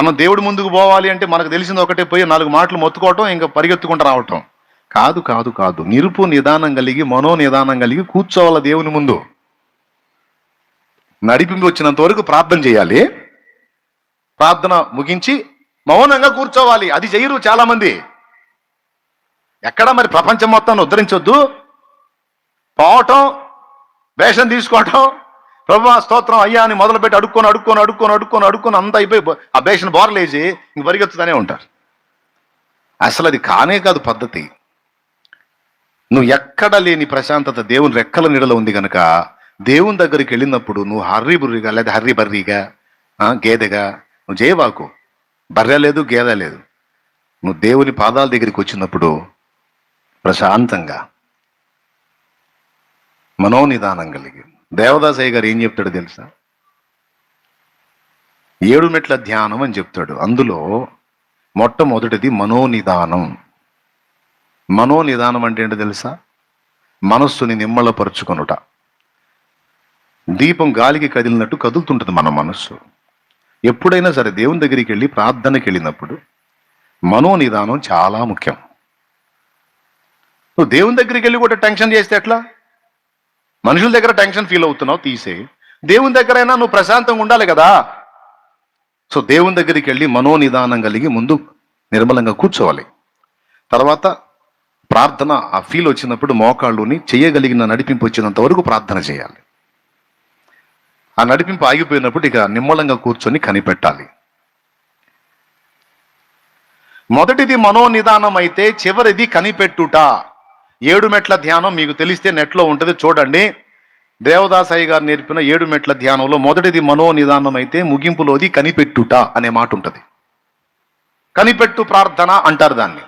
మనం దేవుడి ముందుకు పోవాలి అంటే మనకు తెలిసింది ఒకటే పోయి నాలుగు మాటలు మొత్తుకోవటం ఇంకా పరిగెత్తుకుంటూ రావటం. కాదు కాదు కాదు. నిరుపు నిదానం కలిగి మనో నిదానం కలిగి కూర్చోవాలి దేవుని ముందు. నడిపింపు వచ్చినంత వరకు ప్రార్థన చేయాలి. ప్రార్థన ముగించి మౌనంగా కూర్చోవాలి. అది చేయరు చాలా మంది ఎక్కడ మరి ప్రపంచం మొత్తాన్ని ఉద్ధరించొద్దు. పోవటం వేషం తీసుకోవటం ప్రభా స్తోత్రం అయ్యా అని మొదలుపెట్టి అడుక్కొని అడుక్కొని అడుక్కొని అడుక్కొని అడుక్కొని అంతా అయిపోయి ఆ బేషన్ బోర్లేసి ఇంక పరిగెత్తుతూనే ఉంటారు. అసలు అది కానే కాదు పద్ధతి. నువ్వు ఎక్కడ లేని ప్రశాంతత దేవుని రెక్కల నీడలో ఉంది కనుక దేవుని దగ్గరికి వెళ్ళినప్పుడు నువ్వు హర్రి బుర్రిగా లేదా హర్రి బర్రిగా గేదెగా నువ్వు చేయవాకు బర్రె లేదు గేదె లేదు. నువ్వు దేవుని పాదాల దగ్గరికి వచ్చినప్పుడు ప్రశాంతంగా మనోనిదానం కలిగి దేవదాసయ్య గారు ఏం చెప్తాడు తెలుసా? ఏడు మెట్ల ధ్యానం అని చెప్తాడు. అందులో మొట్టమొదటిది మనోనిదానం. మనోనిదానం అంటే ఏంటో తెలుసా? మనస్సుని నిమ్మలపరుచుకొనుట. దీపం గాలికి కదిలినట్టు కదులుతుంటుంది మన మనస్సు. ఎప్పుడైనా సరే దేవుని దగ్గరికి వెళ్ళి ప్రార్థనకి వెళ్ళినప్పుడు మనోనిదానం చాలా ముఖ్యం. నువ్వు దేవుని దగ్గరికి వెళ్ళి కూడా టెన్షన్ చేస్తే ఎట్లా? మనుషుల దగ్గర టెన్షన్ ఫీల్ అవుతున్నావు తీసే. దేవుని దగ్గరైనా నువ్వు ప్రశాంతంగా ఉండాలి కదా. సో దేవుని దగ్గరికి వెళ్ళి మనోనిదానం కలిగి ముందు నిర్మలంగా కూర్చోవాలి. తర్వాత ప్రార్థన ఆ ఫీల్ వచ్చినప్పుడు మోకాళ్ళుని చేయగలిగిన నడిపింపు వచ్చినంత వరకు ప్రార్థన చేయాలి. ఆ నడిపింపు ఆగిపోయినప్పుడు ఇక నిమ్మలంగా కూర్చొని కనిపెట్టాలి. మొదటిది మనోనిదానం అయితే చివరిది కనిపెట్టుట. ఏడు మెట్ల ధ్యానం మీకు తెలిస్తే నెట్లో ఉంటుంది చూడండి. దేవదాసాయి గారు నేర్పిన ఏడు మెట్ల ధ్యానంలో మొదటిది మనోనిదానం అయితే ముగింపులోది కనిపెట్టుట అనే మాట ఉంటుంది. కనిపెట్టు ప్రార్థన అంటారు దాన్ని.